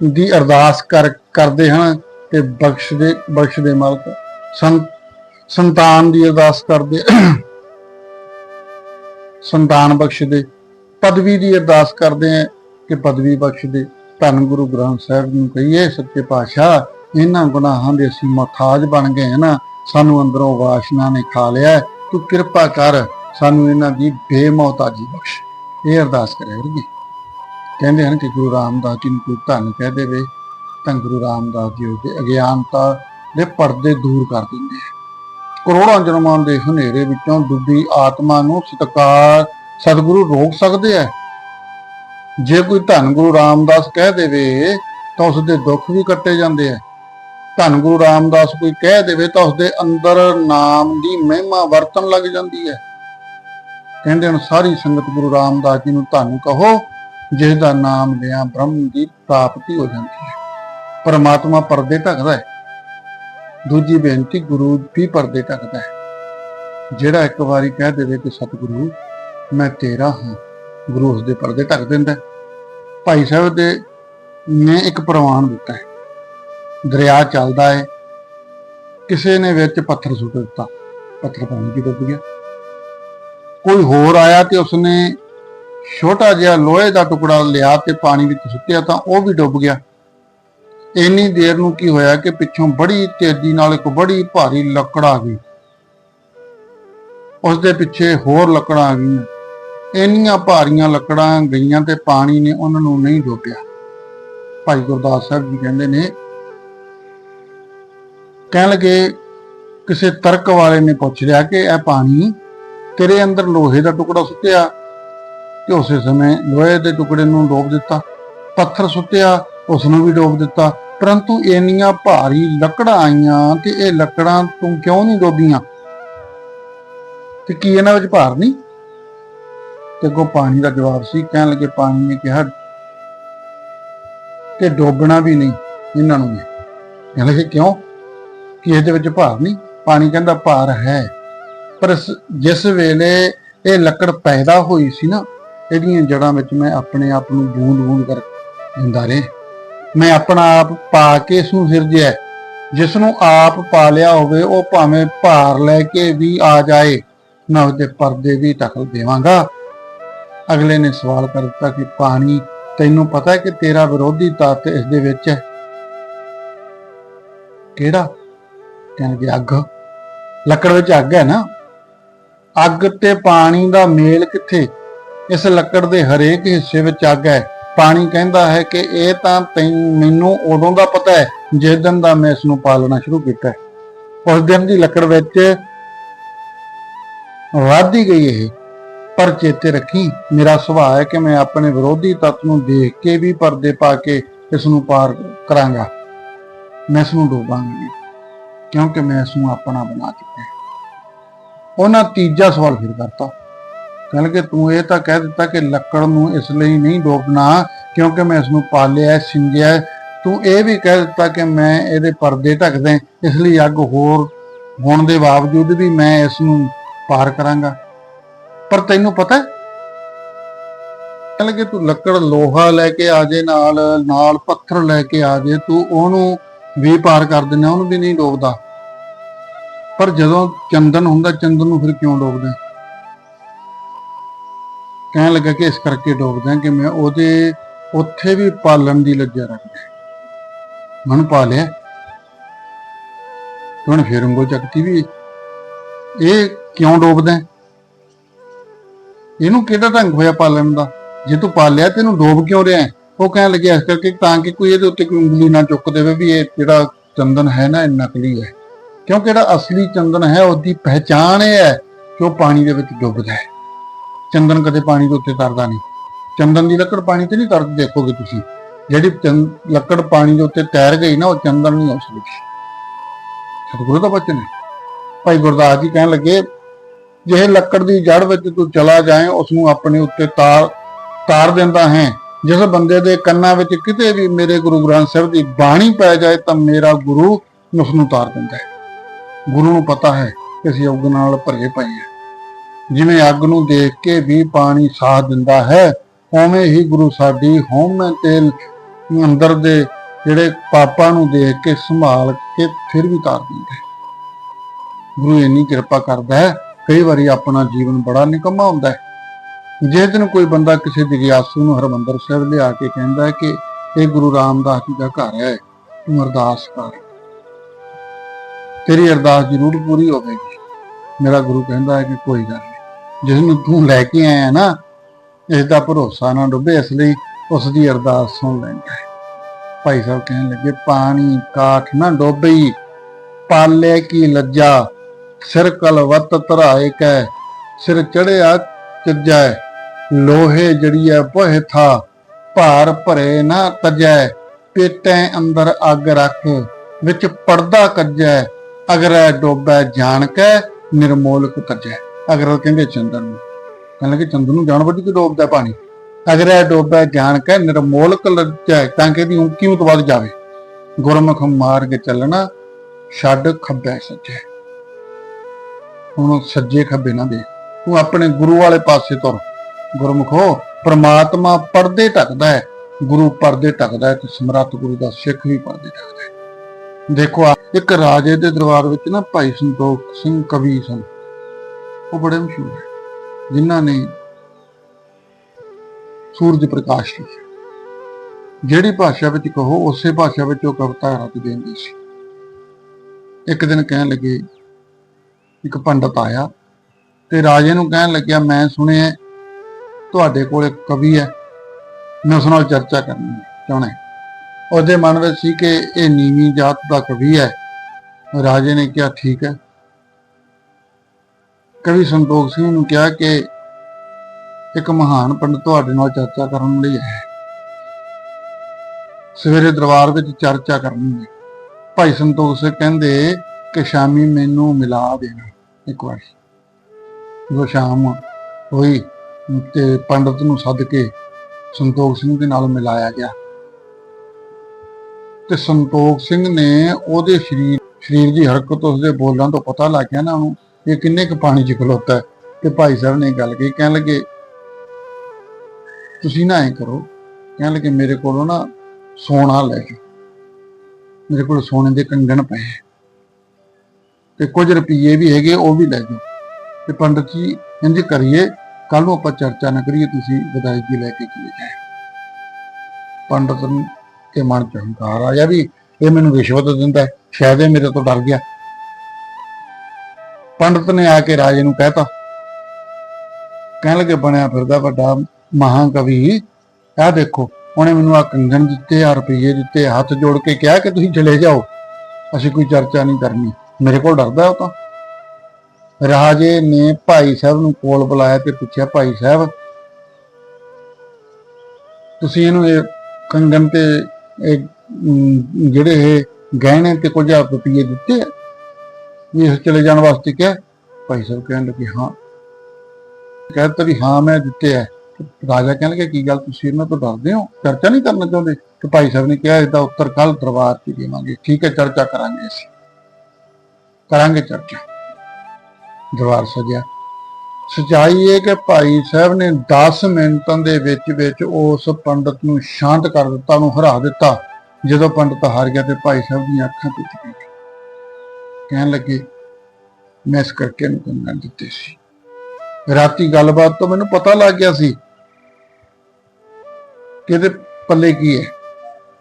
ਦੀ ਅਰਦਾਸ ਕਰ, ਕਰਦੇ ਹਨ ਤੇ ਬਖਸ਼ ਦੇ ਬਖਸ਼ ਦੇ ਮਾਲਕ। ਸੰਤ, ਸੰਤਾਨ ਦੀ ਅਰਦਾਸ ਕਰਦੇ ਸੰਤਾਨ ਬਖਸ਼ ਦੇ। ਪਦਵੀ ਦੀ ਅਰਦਾਸ ਕਰਦੇ ਆ ਕਿ ਪਦਵੀ ਬਖਸ਼ ਦੇ। ਧੰਨ ਗੁਰੂ ਗ੍ਰੰਥ ਸਾਹਿਬ ਨੂੰ ਕਹੀਏ, ਸੱਚੇ ਪਾਤਸ਼ਾਹ, ਇਹਨਾਂ ਗੁਨਾਹਾਂ ਦੇ ਅਸੀਂ ਮਥਾਜ ਬਣ ਗਏ ਹਾਂ ਨਾ। ਸਾਨੂੰ ਅੰਦਰੋਂ ਵਾਸ਼ਨਾ ਨੇ ਖਾ ਲਿਆ। ਤੂੰ ਕਿਰਪਾ ਕਰ ਸਾਨੂੰ ਇਹਨਾਂ ਦੀ ਬੇਮੌਤਾਜੀ ਬਖਸ਼। ਇਹ ਅਰਦਾਸ ਕਰਿਆ ਕਰਗੇ ਕਹਿੰਦੇ ਹਨ ਕਿ ਗੁਰੂ ਰਾਮਦਾਸ ਜੀ ਨੂੰ ਕੋਈ ਧੰਨ ਕਹਿ ਦੇਵੇ, ਤਾਂ ਗੁਰੂ ਰਾਮਦਾਸ ਜੀ ਉਹਦੇ ਅਗਿਆਨਤਾ ਦੇ ਪਰਦੇ ਦੂਰ ਕਰ ਦਿੰਦੇ ਆ। ਕਰੋੜਾਂ ਜਨਮਾਂ ਦੇ ਹਨੇਰੇ ਵਿੱਚੋਂ ਡੁੱਬੀ ਆਤਮਾ ਨੂੰ ਸਤਕਾਰ, ਸਤਿਗੁਰੂ ਰੋਕ ਸਕਦੇ ਆ। ਜੇ ਕੋਈ ਧੰਨ ਗੁਰੂ ਰਾਮਦਾਸ ਕਹਿ ਦੇਵੇ, ਤਾਂ ਉਸ ਦੇ ਦੁੱਖ ਵੀ ਕੱਟੇ ਜਾਂਦੇ ਆ। ਧੰਨ ਗੁਰੂ ਰਾਮਦਾਸ ਕੋਈ ਕਹਿ ਦੇਵੇ, ਤਾਂ ਉਸ ਦੇ ਅੰਦਰ ਨਾਮ ਦੀ ਮਹਿਮਾ ਵਰਤਣ ਲੱਗ ਜਾਂਦੀ ਹੈ ਕਹਿੰਦੇ ਹਨ, ਸਾਰੀ ਸੰਗਤ ਗੁਰੂ ਰਾਮਦਾਸ ਜੀ ਨੂੰ ਧੰਨ ਕਹੋ। ਜਿਸ ਦਾ ਨਾਮ ਲਿਆ ਬ੍ਰਹਮ ਦੀ ਪ੍ਰਾਪਤੀ ਹੋ ਜਾਂਦੀ ਹੈ। ਪਰਮਾਤਮਾ ਪਰਦੇ ਢੱਕਦਾ ਹੈ। ਦੂਜੀ ਬੇਨਤੀ ਗੁਰੂ ਵੀ ਪਰਦੇ ਢੱਕਦਾ ਹੈ। ਜਿਹੜਾ ਇੱਕ ਵਾਰੀ ਕਹਿ ਦੇਵੇ ਕਿ ਸਤਿਗੁਰੂ, ਮੈਂ ਤੇਰਾ ਹਾਂ। ਗੁਰੂ ਉਸ ਦੇ ਪਰਦੇ ਢੱਕ ਦਿੰਦਾ ਭਾਈ ਸਾਹਿਬ ਦੇ ਨੇ ਇੱਕ ਪ੍ਰਵਾਨ ਦਿੱਤਾ ਹੈ। ਦਰਿਆ ਚੱਲਦਾ ਹੈ। ਕਿਸੇ ਨੇ ਵਿੱਚ ਪੱਥਰ ਸੁੱਟ ਦਿੱਤਾ। ਪੱਥਰ ਪਾਣੀ 'ਚ ਡੁੱਬ ਗਿਆ। ਕੋਈ ਹੋਰ ਆਇਆ ਤੇ ਉਸਨੇ ਛੋਟਾ ਜਿਹਾ ਲੋਹੇ ਦਾ ਟੁਕੜਾ ਲਿਆ ਤੇ ਪਾਣੀ ਵਿੱਚ ਸੁੱਟਿਆ ਤਾਂ ਉਹ ਵੀ ਡੁੱਬ ਗਿਆ। ਇੰਨੀ ਦੇਰ ਨੂੰ ਕੀ ਹੋਇਆ ਕਿ ਪਿੱਛੋਂ ਬੜੀ ਤੇਜ਼ੀ ਨਾਲ ਇੱਕ ਬੜੀ ਭਾਰੀ ਲੱਕੜ ਆ ਗਈ। ਉਸ ਦੇ ਪਿੱਛੇ ਹੋਰ ਲੱਕੜਾਂ ਆ ਗਈਆਂ। ਇੰਨੀਆਂ ਭਾਰੀਆਂ ਲੱਕੜਾਂ ਗਈਆਂ ਤੇ ਪਾਣੀ ਨੇ ਉਹਨਾਂ ਨੂੰ ਨਹੀਂ ਡੋਬਿਆ ਭਾਈ ਗੁਰਦਾਸ ਸਾਹਿਬ ਜੀ ਕਹਿੰਦੇ ਨੇ, ਕਹਿਣ ਲੱਗੇ, ਕਿਸੇ ਤਰਕ ਵਾਲੇ ਨੇ ਪੁੱਛ ਲਿਆ ਕਿ ਇਹ ਪਾਣੀ ਤੇਰੇ ਅੰਦਰ ਲੋਹੇ ਦਾ ਟੁਕੜਾ ਸੁੱਟਿਆ ਕਿ ਉਸੇ ਸਮੇਂ ਲੋਹੇ ਦੇ ਟੁਕੜੇ ਨੂੰ ਡੋਬ ਦਿੱਤਾ, ਪੱਥਰ ਸੁੱਟਿਆ ਉਸ ਨੂੰ ਵੀ ਡੋਬ ਦਿੱਤਾ। ਪਰੰਤੂ ਇੰਨੀਆਂ ਭਾਰੀ ਲੱਕੜਾਂ ਆਈਆਂ ਤੇ ਇਹ ਲੱਕੜਾਂ ਤੂੰ ਕਿਉਂ ਨਹੀਂ ਡੋਬੀਆਂ? ਤੇ ਕੀ ਇਹਨਾਂ ਵਿੱਚ ਭਾਰ ਨਹੀਂ? ਤੇ ਕੋ ਪਾਣੀ ਦਾ ਜਵਾਬ ਸੀ, ਕਹਿਣ ਲੱਗੇ, ਪਾਣੀ ਨੇ ਕਿਹਾ ਕਿ ਡੋਬਣਾ ਵੀ ਨਹੀਂ ਇਹਨਾਂ ਨੂੰ ਵੀ ਕਹਿਣ ਕਿਉਂ? ਕਿ ਇਹਦੇ ਵਿੱਚ ਭਾਰ ਨਹੀਂ? ਪਾਣੀ ਕਹਿੰਦਾ, ਭਾਰ ਹੈ। ਪਰ ਜਿਸ ਵੇਲੇ ਇਹ ਲੱਕੜ ਪੈਦਾ ਹੋਈ ਸੀ ਨਾ ਇਹਦੀਆਂ ਜੜਾਂ ਵਿੱਚ ਮੈਂ ਆਪਣੇ ਆਪ ਨੂੰ ਬੂੰਦ ਬੂੰਦ ਕਰ ਦਿੰਦਾ ਰਹੇ। ਮੈਂ ਆਪਣਾ ਆਪ ਪਾ ਕੇ ਇਸ ਨੂੰ ਸਿਰਜਿਆ। ਜਿਸ ਨੂੰ ਆਪ ਪਾ ਲਿਆ ਹੋਵੇ, ਉਹ ਭਾਵੇਂ ਭਾਰ ਲੈ ਕੇ ਵੀ ਆ ਜਾਏ, ਮੈਂ ਉਹਦੇ ਪਰਦੇ ਦੀ ਢਕਲ ਦੇਵਾਂਗਾ। ਅਗਲੇ ਨੇ ਸਵਾਲ ਕਰ ਦਿੱਤਾ ਕਿ, ਪਾਣੀ, ਤੈਨੂੰ ਪਤਾ ਹੈ ਕਿ ਤੇਰਾ ਵਿਰੋਧੀ ਤੱਤ ਇਸ ਦੇ ਵਿੱਚ ਹੈ? ਕਿਹੜਾ? ਕਹਿੰਦੇ ਅੱਗ। ਲੱਕੜ ਵਿੱਚ ਅੱਗ ਹੈ ਨਾ? ਅੱਗ ਤੇ ਪਾਣੀ ਦਾ ਮੇਲ ਕਿੱਥੇ? ਇਸ ਲੱਕੜ ਦੇ ਹਰੇਕ ਹਿੱਸੇ ਵਿੱਚ ਅੱਗ ਹੈ। ਪਾਣੀ ਕਹਿੰਦਾ ਹੈ ਕਿ ਇਹ ਤਾਂ ਤੈਨੂੰ ਮੈਨੂੰ ਉਦੋਂ ਦਾ ਪਤਾ ਹੈ ਜਿਸ ਦਿਨ ਦਾ ਮੈਂ ਇਸ ਨੂੰ ਪਾਲਣਾ ਸ਼ੁਰੂ ਕੀਤਾ ਉਸ ਦਿਨ ਦੀ ਲੱਕੜ ਵਿੱਚ ਵਾਧੀ ਗਈ ਇਹ। ਪਰ ਚੇਤੇ ਰੱਖੀ, ਮੇਰਾ ਸੁਭਾਅ ਹੈ ਕਿ ਮੈਂ ਆਪਣੇ ਵਿਰੋਧੀ ਤੱਤ ਨੂੰ ਦੇਖ ਕੇ ਵੀ ਪਰਦੇ ਪਾ ਕੇ ਇਸ ਨੂੰ ਪਾਰ ਕਰਾਂਗਾ। ਮੈਂ ਇਸ ਨੂੰ ਡੋਬਾਂਗਾ ਕਿਉਂਕਿ ਮੈਂ ਇਸ ਨੂੰ ਆਪਣਾ ਬਣਾ ਚੁੱਕਿਆ ਉਹਨਾਂ ਤੀਜਾ ਸਵਾਲ ਫਿਰ ਕਰਤਾ। ਕਹਿੰਦੇ ਕਿ ਤੂੰ ਇਹ ਤਾਂ ਕਹਿ ਦਿੱਤਾ ਕਿ ਲੱਕੜ ਨੂੰ ਇਸ ਲਈ ਨਹੀਂ ਡੋਬਣਾ, ਕਿਉਂਕਿ ਮੈਂ ਇਸ ਨੂੰ ਪਾਲਿਆ ਸਿੰਜਿਆ ਤੂੰ ਇਹ ਵੀ ਕਹਿ ਦਿੱਤਾ ਕਿ ਮੈਂ ਇਹਦੇ ਪਰਦੇ ਢੱਕਦੇ ਇਸ ਲਈ ਅੱਗ ਹੋਰ ਹੋਣ ਦੇ ਬਾਵਜੂਦ ਵੀ ਮੈਂ ਇਸ ਨੂੰ ਪਾਰ ਕਰਾਂਗਾ। ਪਰ ਤੈਨੂੰ ਪਤਾ ਹੈ? ਕਹਿੰਦੇ ਕਿ ਤੂੰ ਲੱਕੜ ਲੋਹਾ ਲੈ ਕੇ ਆ ਜੇ, ਨਾਲ ਨਾਲ ਪੱਥਰ ਲੈ ਕੇ ਆ ਜੇ, ਤੂੰ ਉਹਨੂੰ ਵੀ ਪਾਰ ਕਰ ਦਿੰਦਾ, ਉਹਨੂੰ ਵੀ ਨਹੀਂ ਡੋਬਦਾ। ਪਰ ਜਦੋਂ ਚੰਦਨ ਹੁੰਦਾ, ਚੰਦਨ ਨੂੰ ਫਿਰ ਕਿਉਂ ਡੋਬਦਾ? ਕਹਿਣ ਲੱਗਾ ਕਿ ਇਸ ਕਰਕੇ ਡੋਬਦਾ ਕਿ ਮੈਂ ਉਹਦੇ, ਉੱਥੇ ਵੀ ਪਾਲਣ ਦੀ ਲੱਜਾ ਰੱਖਦਾ ਮਨ ਪਾਲਿਆ ਹੁਣ ਫਿਰ ਉਂਗਲ ਚੱਕਤੀ ਵੀ ਇਹ ਕਿਉਂ ਡੋਬਦਾ ਇਹਨੂੰ ਕਿਹੜਾ ਢੰਗ ਹੋਇਆ ਪਾਲਣ ਦਾ? ਜੇ ਤੂੰ ਪਾਲਿਆ ਤੈਨੂੰ ਡੋਬ ਕਿਉਂ ਰਿਹਾ ਉਹ ਕਹਿਣ ਲੱਗਿਆ ਇਸ ਕਰਕੇ ਤਾਂ ਕਿ ਕੋਈ ਇਹਦੇ ਉੱਤੇ ਕੋਈ ਉਂਗਲੀ ਨਾ ਚੁੱਕ ਦੇਵੇ ਵੀ ਇਹ ਜਿਹੜਾ ਚੰਦਨ ਹੈ ਨਾ, ਇਹ ਨਕਲੀ ਹੈ। ਕਿਉਂਕਿ ਜਿਹੜਾ ਅਸਲੀ ਚੰਦਨ ਹੈ, ਉਹਦੀ ਪਹਿਚਾਣ ਇਹ ਹੈ ਕਿ ਉਹ ਪਾਣੀ ਦੇ ਵਿੱਚ ਡੁੱਬਦਾ ਹੈ। ਚੰਦਨ ਕਦੇ ਪਾਣੀ ਦੇ ਉੱਤੇ ਤਰਦਾ ਨਹੀਂ। ਚੰਦਨ ਦੀ ਲੱਕੜ ਪਾਣੀ ਤੇ ਨਹੀਂ ਤਰਦੀ ਦੇਖੋਗੇ ਤੁਸੀਂ। ਜਿਹੜੀ ਚੰਦ- ਲੱਕੜ ਪਾਣੀ ਦੇ ਉੱਤੇ ਤੈਰ ਗਈ ਨਾ, ਉਹ ਚੰਦਨ ਨਹੀਂ ਹੋ ਸਕਦੀ ਸਤਿਗੁਰੂ ਦਾ ਬਚਨ ਹੈ। ਭਾਈ ਗੁਰਦਾਸ ਜੀ ਕਹਿਣ ਲੱਗੇ, ਜੇ ਲੱਕੜ ਦੀ ਜੜ ਵਿੱਚ ਤੂੰ ਚਲਾ ਜਾਏ, ਉਸ ਨੂੰ ਆਪਣੇ ਉੱਤੇ ਤਾਰ ਤਾਰ ਦਿੰਦਾ ਹੈ। ਜਿਸ ਬੰਦੇ ਦੇ ਕੰਨਾਂ ਵਿੱਚ ਕਿਤੇ ਵੀ ਮੇਰੇ ਗੁਰੂ ਗ੍ਰੰਥ ਸਾਹਿਬ ਦੀ ਬਾਣੀ ਪੈ ਜਾਏ, ਤਾਂ ਮੇਰਾ ਗੁਰੂ ਉਸ ਨੂੰ ਤਾਰ ਦਿੰਦਾ ਹੈ। ਗੁਰੂ ਨੂੰ ਪਤਾ ਹੈ ਕਿ ਅਸੀਂ ਯੁੱਗ ਨਾਲ ਭਰੇ ਪਏ ਹਾਂ। ਜਿਵੇਂ ਅੱਗ ਨੂੰ ਦੇਖ ਕੇ ਵੀ ਪਾਣੀ ਸਾਥ ਦਿੰਦਾ ਹੈ, ਉਵੇਂ ਹੀ ਗੁਰੂ ਸਾਡੀ ਹਉਮੈ ਤੇ ਅੰਦਰ ਦੇ ਜਿਹੜੇ ਪਾਪਾਂ ਨੂੰ ਦੇਖ ਕੇ ਸੰਭਾਲ ਕੇ ਫਿਰ ਵੀ ਤਾਰ ਦਿੰਦਾ। ਹੈ ਗੁਰੂ ਇੰਨੀ ਕਿਰਪਾ ਕਰਦਾ ਹੈ, ਕਈ ਵਾਰੀ ਆਪਣਾ ਜੀਵਨ ਬੜਾ ਨਿਕਮਾ ਹੁੰਦਾ ਹੈ। ਜੇ ਦਿਨ ਕੋਈ ਬੰਦਾ ਕਿਸੇ ਜਗਿਆਸੂ ਨੂੰ ਹਰਮੰਦਰ ਸਾਹਿਬ ਲਿਆ ਕੇ ਕਹਿੰਦਾ ਹੈ ਕਿ ਇਹ ਗੁਰੂ ਰਾਮਦਾਸ ਜੀ ਦਾ ਘਰ ਹੈ, ਤੂੰ ਅਰਦਾਸ ਕਰ। ਤੇਰੀ ਅਰਦਾਸ ਜ਼ਰੂਰ ਪੂਰੀ ਹੋਵੇਗੀ। ਮੇਰਾ ਗੁਰੂ ਕਹਿੰਦਾ ਹੈ ਕਿ ਕੋਈ ਗੱਲ ਨਹੀਂ ਜਿਸ ਨੂੰ ਤੂੰ ਲੈ ਕੇ ਆਇਆ ਨਾ ਇਸ ਦਾ ਭਰੋਸਾ ਨਾ ਡੁੱਬੇ, ਇਸ ਲਈ ਉਸ ਦੀ ਅਰਦਾਸ ਸੁਣ ਲੈਂਦਾ ਹੈ। ਭਾਈ ਸਾਹਿਬ ਕਹਿਣ ਲੱਗੇ, ਪਾਣੀ ਕਾਠ ਨਾ ਡੋਬਈ, ਪਾਲੇ ਕੀ ਲੱਜਾ, ਸਿਰ ਕਲਵਤ ਧਰਾਏ ਕੈ, ਸਿਰ ਚੜਿਆ ਚੱਜੈ, ਲੋਹੇ ਜੜੀਐ ਪੋਹਿ ਥਾ, ਭਾਰ ਭਰੇ ਨਾ ਤਜੈ, ਪੇਟੈ ਅੰਦਰ ਅੱਗ ਰੱਖ, ਵਿੱਚ ਪਰਦਾ ਕੱਜੈ, ਅਗਰ ਡੋਬੈ ਜਾਣ ਕੈ, ਨਿਰਮੋਲਕ ਤਜੈ। ਅਗਰ ਕਹਿੰਦੇ ਚੰਦਨ ਨੂੰ, ਕਹਿੰਦੇ ਕਿ ਚੰਦਨ ਨੂੰ ਜਾਣ ਵੱਡੀ ਕਿ ਡੋਬਦਾ ਪਾਣੀ। ਅਗਰ ਇਹ ਡੋਬੈ ਜਾਣ ਕੈ ਨਿਰਮੋਲਕ ਲੱਜੈ ਤਾਂ ਕਿ ਦੀ ਕੀਮਤ ਵੱਧ ਜਾਵੇ। ਗੁਰਮੁਖ ਮਾਰਗ ਚੱਲਣਾ, ਛੱਡ ਖੱਬੇ ਸੱਜੇ। ਹੁਣ ਸੱਜੇ ਖੱਬੇ ਨਾ ਦੇ ਤੂੰ ਆਪਣੇ ਗੁਰੂ ਵਾਲੇ ਪਾਸੇ ਤੁਰ। ਗੁਰਮੁਖੋ ਪ੍ਰਮਾਤਮਾ ਪਰਦੇ ਢੱਕਦਾ ਹੈ, ਗੁਰੂ ਪਰਦੇ ਢੱਕਦਾ ਹੈ ਤੇ ਸਮਰੱਥ ਗੁਰੂ ਦਾ ਸਿੱਖ ਵੀ ਪਰਦੇ ਢੱਕਦਾ ਹੈ। ਦੇਖੋ ਇੱਕ ਰਾਜੇ ਦੇ ਦਰਬਾਰ ਵਿੱਚ ਨਾ ਭਾਈ ਸੰਤੋਖ ਸਿੰਘ ਕਵੀ ਸਨ। ਉਹ ਬੜੇ ਮਸ਼ਹੂਰ ਹੈ ਜਿਨ੍ਹਾਂ ਨੇ ਸੂਰਜ ਪ੍ਰਕਾਸ਼ ਲਿਖਿਆ। ਜਿਹੜੀ ਭਾਸ਼ਾ ਵਿੱਚ ਕਹੋ, ਉਸੇ ਭਾਸ਼ਾ ਵਿੱਚ ਉਹ ਕਵਿਤਾ ਰਚ ਦਿੰਦੇ ਸੀ। ਇੱਕ ਦਿਨ ਕਹਿਣ ਲੱਗੇ, ਇੱਕ ਪੰਡਤ ਆਇਆ ਤੇ ਰਾਜੇ ਨੂੰ ਕਹਿਣ ਲੱਗਿਆ, ਮੈਂ ਸੁਣਿਆ, ਤੁਹਾਡੇ ਕੋਲ ਇੱਕ ਕਵੀ ਹੈ, ਮੈਂ ਉਸ ਨਾਲ ਚਰਚਾ ਕਰਨੀ ਚਾਹੁੰਦਾ ਉਹਦੇ ਮਨ ਵਿੱਚ ਸੀ ਕਿ ਇਹ ਨੀਵੀਂ ਜਾਤ ਦਾ ਕਵੀ ਹੈ। ਰਾਜੇ ਨੇ ਕਿਹਾ, ਠੀਕ ਹੈ ਕਵੀ ਸੰਤੋਖ ਸਿੰਘ ਨੂੰ ਕਿਹਾ ਕਿ ਇੱਕ ਮਹਾਨ ਪੰਡਤ ਤੁਹਾਡੇ ਨਾਲ ਚਰਚਾ ਕਰਨ ਲਈ ਆਇਆ ਹੈ। ਸਵੇਰੇ ਦਰਬਾਰ ਵਿੱਚ ਚਰਚਾ ਕਰਨੀ ਹੈ ਭਾਈ ਸੰਤੋਖ ਸਿੰਘ ਕਹਿੰਦੇ ਕਿ ਸ਼ਾਮੀ ਮੈਨੂੰ ਮਿਲਾ ਦੇਣਾ। ਇੱਕ ਵਾਰ। ਜਦੋਂ ਸ਼ਾਮ ਹੋਈ ਤੇ ਪੰਡਤ ਨੂੰ ਸੱਦ ਕੇ ਸੰਤੋਖ ਸਿੰਘ ਦੇ ਨਾਲ ਮਿਲਾਇਆ ਗਿਆ। ਤੇ ਸੰਤੋਖ ਸਿੰਘ ਨੇ ਉਹਦੇ ਸਰੀਰ ਸਰੀਰ ਦੀ ਹਰਕਤ ਉਸਦੇ ਬੋਲਾਂ ਤੋਂ ਪਤਾ ਲੱਗ ਗਿਆ ਨਾ ਉਹਨੂੰ। ਇਹ ਕਿੰਨੇ ਕੁ ਪਾਣੀ 'ਚ ਖਲੋਤਾ ਹੈ? ਤੇ ਭਾਈ ਸਾਹਿਬ ਨੇ ਗੱਲ ਕਹੀ, ਕਹਿਣ ਲੱਗੇ, ਤੁਸੀਂ ਨਾ ਐ ਕਰੋ। ਕਹਿਣ ਲੱਗੇ, ਮੇਰੇ ਕੋਲੋਂ ਨਾ ਸੋਨਾ ਲੈ ਜਾਓ। ਮੇਰੇ ਕੋਲ ਸੋਨੇ ਦੇ ਕੰਗਣ ਪਏ ਤੇ ਕੁਝ ਰੁਪਏ ਵੀ ਹੈਗੇ, ਉਹ ਵੀ ਲੈ ਜਾਓ। ਤੇ ਪੰਡਤ ਜੀ ਇੰਜ ਕਰੀਏ ਕੱਲ ਨੂੰ ਆਪਾਂ ਚਰਚਾ ਨਾ ਕਰੀਏ, ਤੁਸੀਂ ਵਿਦਾਇਗੀ ਲੈ ਕੇ ਚਲੇ ਜਾਏ ਪੰਡਤ ਦੇ ਮਨ ਚ ਹੰਕਾਰ ਆਇਆ ਵੀ ਇਹ ਮੈਨੂੰ ਰਿਸ਼ਵਤ ਦਿੰਦਾ ਸ਼ਾਇਦ ਇਹ ਮੇਰੇ ਤੋਂ ਡਰ ਗਿਆ। ਪੰਡਤ ਨੇ ਆ ਕੇ ਰਾਜੇ ਨੂੰ ਕਹਿਤਾ। ਕਹਿਣ ਲੱਗੇ, ਬਣਿਆ ਫਿਰਦਾ ਵੱਡਾ ਮਹਾਕਵੀ, ਆਹ ਦੇਖੋ, ਉਹਨੇ ਮੈਨੂੰ ਆ ਕੰਗਣ ਦਿੱਤੇ ਆ ਰੁਪਏ ਦਿੱਤੇ, ਹੱਥ ਜੋੜ ਕੇ ਕਿਹਾ ਕਿ ਤੁਸੀਂ ਚਲੇ ਜਾਓ, ਅਸੀਂ ਕੋਈ ਚਰਚਾ ਨਹੀਂ ਕਰਨੀ। ਮੇਰੇ ਕੋਲ ਡਰਦਾ ਉਹ ਤਾਂ। ਰਾਜੇ ਨੇ ਭਾਈ ਸਾਹਿਬ ਨੂੰ ਕੋਲ ਬੁਲਾਇਆ ਤੇ ਪੁੱਛਿਆ, ਭਾਈ ਸਾਹਿਬ, ਤੁਸੀਂ ਇਹਨੂੰ ਇਹ ਕੰਗਣ ਤੇ ਇਹ ਜਿਹੜੇ ਇਹ ਗਹਿਣੇ ਤੇ ਕੁਝ ਰੁਪਏ ਦਿੱਤੇ ਆ? ਵੀ ਇਹ ਚਲੇ ਜਾਣ ਵਾਸਤੇ ਕਿਹਾ। ਭਾਈ ਸਾਹਿਬ ਕਹਿਣ ਲੱਗੇ, ਹਾਂ। ਕਹਿੰਦਾ ਵੀ, ਹਾਂ, ਮੈਂ ਦਿੱਤੇ ਆ ਰਾਜਾ ਕਹਿਣ ਲੱਗੇ ਕੀ ਗੱਲ ਤੁਸੀਂ ਇਹਨਾਂ ਤੋਂ ਡਰਦੇ ਹੋ? ਚਰਚਾ ਨਹੀਂ ਕਰਨਾ ਚਾਹੁੰਦੇ? ਤੇ ਭਾਈ ਸਾਹਿਬ ਨੇ ਕਿਹਾ, ਇਹਦਾ ਉੱਤਰ ਕੱਲ ਦਰਬਾਰ 'ਚ ਦੇਵਾਂਗੇ। ਠੀਕ ਹੈ, ਚਰਚਾ ਕਰਾਂਗੇ ਅਸੀਂ। ਕਰਾਂਗੇ ਚਰਚਾ। ਦਰਬਾਰ ਸਜਿਆ। ਸਚਾਈ ਇਹ ਕਿ ਭਾਈ ਸਾਹਿਬ ਨੇ 10 ਮਿੰਟਾਂ ਦੇ ਵਿੱਚ ਵਿੱਚ ਉਸ ਪੰਡਤ ਨੂੰ ਸ਼ਾਂਤ ਕਰ ਦਿੱਤਾ, ਉਹਨੂੰ ਹਰਾ ਦਿੱਤਾ। ਜਦੋਂ ਪੰਡਤ ਹਾਰ ਗਿਆ ਤੇ ਭਾਈ ਸਾਹਿਬ ਦੀਆਂ ਅੱਖਾਂ ਟੁੱਟ ਗਈਆਂ। ਕਹਿਣ ਲੱਗੇ, ਮੈਂ ਇਸ ਕਰਕੇ ਨੂੰ ਕੰਨਾਂ ਦਿੱਤੇ ਸੀ। ਰਾਤੀ ਗੱਲਬਾਤ ਤੋਂ ਮੈਨੂੰ ਪਤਾ ਲੱਗ ਗਿਆ ਸੀ ਕਿ ਇਹਦੇ ਪੱਲੇ ਕੀ ਹੈ।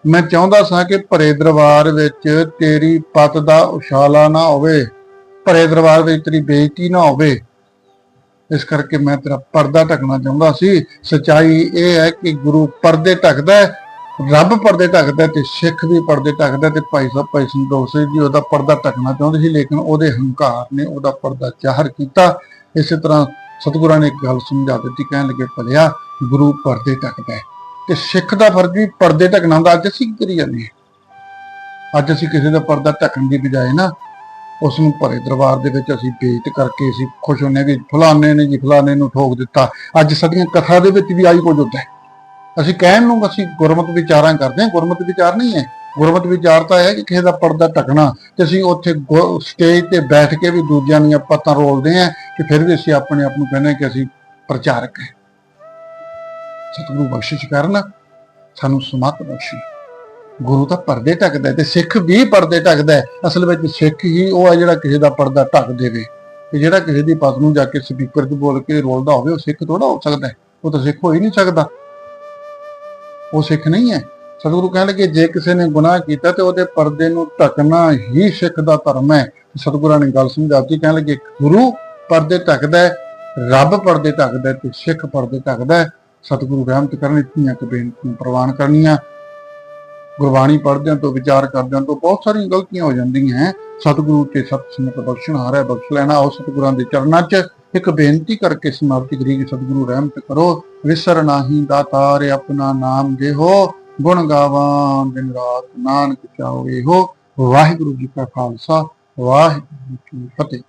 ਮੈਂ ਚਾਹੁੰਦਾ ਸਾਂ ਕਿ ਭਰੇ ਦਰਬਾਰ ਵਿੱਚ ਤੇਰੀ ਪਤ ਦਾ ਉਛਾਲਾ ਨਾ ਹੋਵੇ, ਭਰੇ ਦਰਬਾਰ ਵਿੱਚ ਤੇਰੀ ਬੇਇੱਜ਼ਤੀ ਨਾ ਹੋਵੇ। ਇਸ ਕਰਕੇ ਮੈਂ ਤੇਰਾ ਪਰਦਾ ਢਕਣਾ ਚਾਹੁੰਦਾ ਸੀ। ਸਚਾਈ ਇਹ ਹੈ ਕਿ ਗੁਰੂ ਪਰਦੇ ਢਕਦਾ ਹੈ ਰੱਬ ਪਰਦੇ ਢੱਕਦਾ ਤੇ ਸਿੱਖ ਵੀ ਪਰਦੇ ਢੱਕਦਾ ਤੇ ਭਾਈ ਸਾਹਿਬ, ਭਾਈ ਸੰਤੋਖ ਸਿੰਘ ਜੀ ਉਹਦਾ ਪਰਦਾ ਢੱਕਣਾ ਚਾਹੁੰਦੇ ਸੀ, ਲੇਕਿਨ ਉਹਦੇ ਹੰਕਾਰ ਨੇ ਉਹਦਾ ਪਰਦਾ ਜ਼ਾਹਰ ਕੀਤਾ। ਇਸੇ ਤਰ੍ਹਾਂ ਸਤਿਗੁਰਾਂ ਨੇ ਇੱਕ ਗੱਲ ਸਮਝਾ ਦਿੱਤੀ, ਕਹਿਣ ਲੱਗੇ, ਭਲਿਆ, ਗੁਰੂ ਪਰਦੇ ਢੱਕਦਾ ਹੈ। ਤੇ ਸਿੱਖ ਦਾ ਫਰਜ਼ ਵੀ ਪਰਦੇ ਢੱਕਣਾ ਦਾ ਅੱਜ ਅਸੀਂ ਕੀ ਕਰੀ ਜਾਂਦੇ ਹਾਂ? ਅੱਜ ਅਸੀਂ ਕਿਸੇ ਦਾ ਪਰਦਾ ਢੱਕਣ ਦੀ ਬਜਾਏ ਨਾ, ਉਸ ਨੂੰ ਭਰੇ ਦਰਬਾਰ ਦੇ ਵਿੱਚ ਅਸੀਂ ਬੇਇੱਜ਼ਤ ਕਰਕੇ ਅਸੀਂ ਖੁਸ਼ ਹੁੰਨੇ ਵੀ ਫਲਾਣੇ ਨੇ ਜੀ, ਫਲਾਣੇ ਨੂੰ ਠੋਕ ਦਿੱਤਾ। ਅੱਜ ਸਾਡੀਆਂ ਕਥਾ ਦੇ ਵਿੱਚ ਵੀ ਆਈ ਕੁਝ ਹੁੰਦਾ ਹੈ। ਅਸੀਂ ਕਹਿਣ ਨੂੰ ਅਸੀਂ ਗੁਰਮਤ ਵਿਚਾਰਾਂ ਕਰਦੇ ਹਾਂ, ਗੁਰਮਤ ਵਿਚਾਰ ਨਹੀਂ ਹੈ। ਗੁਰਮਤ ਵਿਚਾਰ ਤਾਂ ਹੈ ਕਿ ਕਿਸੇ ਦਾ ਪਰਦਾ ਢਕਣਾ ਤੇ ਅਸੀਂ ਉੱਥੇ ਸਟੇਜ ਤੇ ਬੈਠ ਕੇ ਵੀ ਦੂਜਿਆਂ ਦੀਆਂ ਪੱਤਾਂ ਰੋਲਦੇ ਹਾਂ ਕਿ ਫਿਰ ਵੀ ਅਸੀਂ ਆਪਣੇ ਆਪ ਨੂੰ ਕਹਿੰਦੇ ਹਾਂ ਕਿ ਅਸੀਂ ਪ੍ਰਚਾਰਕ ਹੈ। ਸਤਿਗੁਰੂ ਬਖਸ਼ਿਸ਼ ਕਰਨ, ਸਾਨੂੰ ਸਮਤ ਬਖਸ਼ੀ। ਗੁਰੂ ਤਾਂ ਪਰਦੇ ਢੱਕਦਾ ਤੇ ਸਿੱਖ ਵੀ ਪਰਦੇ ਢੱਕਦਾ ਅਸਲ ਵਿੱਚ ਸਿੱਖ ਹੀ ਉਹ ਹੈ ਜਿਹੜਾ ਕਿਸੇ ਦਾ ਪਰਦਾ ਢੱਕ ਦੇਵੇ। ਤੇ ਜਿਹੜਾ ਕਿਸੇ ਦੀ ਪਤ ਨੂੰ ਜਾ ਕੇ ਸਪੀਕਰ 'ਚ ਬੋਲ ਕੇ ਰੋਲਦਾ ਹੋਵੇ, ਉਹ ਸਿੱਖ ਥੋੜਾ ਹੋ ਸਕਦਾ ਉਹ ਤਾਂ ਸਿੱਖ ਹੋ ਹੀ ਨਹੀਂ ਸਕਦਾ। ਉਹ ਸਿੱਖ ਨਹੀਂ ਹੈ। ਸਤਿਗੁਰੂ ਕਹਿਣ ਲੱਗੇ, ਜੇ ਕਿਸੇ ਨੇ ਗੁਨਾਹ ਕੀਤਾ ਤੇ ਉਹਦੇ ਪਰਦੇ ਨੂੰ ਢੱਕਣਾ ਹੀ ਸਿੱਖ ਦਾ ਧਰਮ ਹੈ। ਸਤਿਗੁਰਾਂ ਨੇ ਗੱਲ ਸਮਝਾਤੀ, ਕਹਿਣ ਲੱਗੇ, ਗੁਰੂ ਪਰਦੇ ਢੱਕਦਾ ਰੱਬ ਪਰਦੇ ਢੱਕਦਾ ਤੇ ਸਿੱਖ ਪਰਦੇ ਢੱਕਦਾ ਸਤਿਗੁਰੂ ਰਹਿਮਤ ਕਰਨ ਇਤਨੀਆਂ ਕੁ ਬੇਨਤੀਆਂ ਪ੍ਰਵਾਨ ਕਰਨੀਆਂ। ਗੁਰਬਾਣੀ ਪੜ੍ਹਦਿਆਂ ਤੋਂ, ਵਿਚਾਰ ਕਰਦਿਆਂ ਤੋਂ ਬਹੁਤ ਸਾਰੀਆਂ ਗਲਤੀਆਂ ਹੋ ਜਾਂਦੀਆਂ ਹੈ। ਸਤਿਗੁਰੂ ਤੇ ਸਤਿਸੰਗਤ ਬਖਸ਼ਣ ਹਾਰਾ, ਬਖਸ਼ ਲੈਣਾ ਉਸ ਸਤਿਗੁਰਾਂ ਦੇ ਚਰਨਾਂ 'ਚ। ਇੱਕ ਬੇਨਤੀ ਕਰਕੇ ਸਮਾਪਤੀ ਕਰੀ ਕਿ ਸਤਿਗੁਰੂ ਰਹਿਮਤ ਕਰੋ, ਵਿਸਰ ਨਾਹੀ ਦਾਤਾਰ, ਆਪਣਾ ਨਾਮ ਦੇਹੋ ਗੁਣ ਗਾਵਾਂ, ਦਿਨ ਰਾਤ ਨਾਨਕ ਚਾਹੋ ਇਹੋ ਵਾਹਿਗੁਰੂ ਜੀ ਕਾ ਖਾਲਸਾ, ਵਾਹਿਗੁਰੂ ਜੀ ਕੀ ਫਤਿਹ।